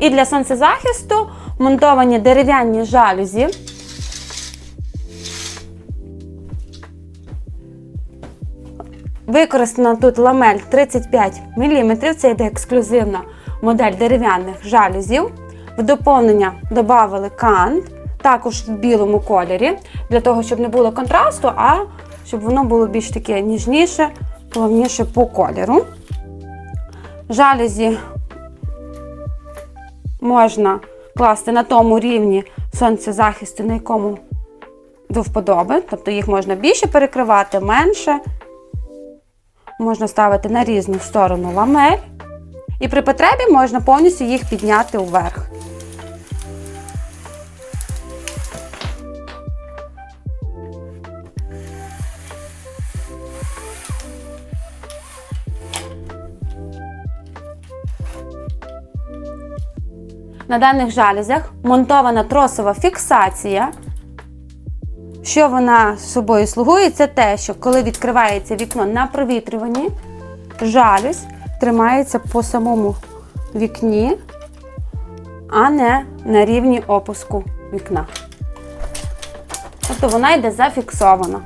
І для сонцезахисту монтовані дерев'яні жалюзі. Використана тут ламель 35 мм. Це йде ексклюзивна модель дерев'яних жалюзів. В доповнення додали кант, також в білому кольорі, для того, щоб не було контрасту, а щоб воно було більш таке ніжніше, головніше по кольору. Жалюзі можна класти на тому рівні сонцезахисту, на якому до вподоби. Тобто їх можна більше перекривати, менше. Можна ставити на різну сторону ламель. І при потребі можна повністю їх підняти вверх. На даних жалюзях монтована тросова фіксація. Що вона собою слугує, це те, що коли відкривається вікно на провітрюванні, жалюзь тримається по самому вікні, а не на рівні опуску вікна. Тобто вона йде зафіксована.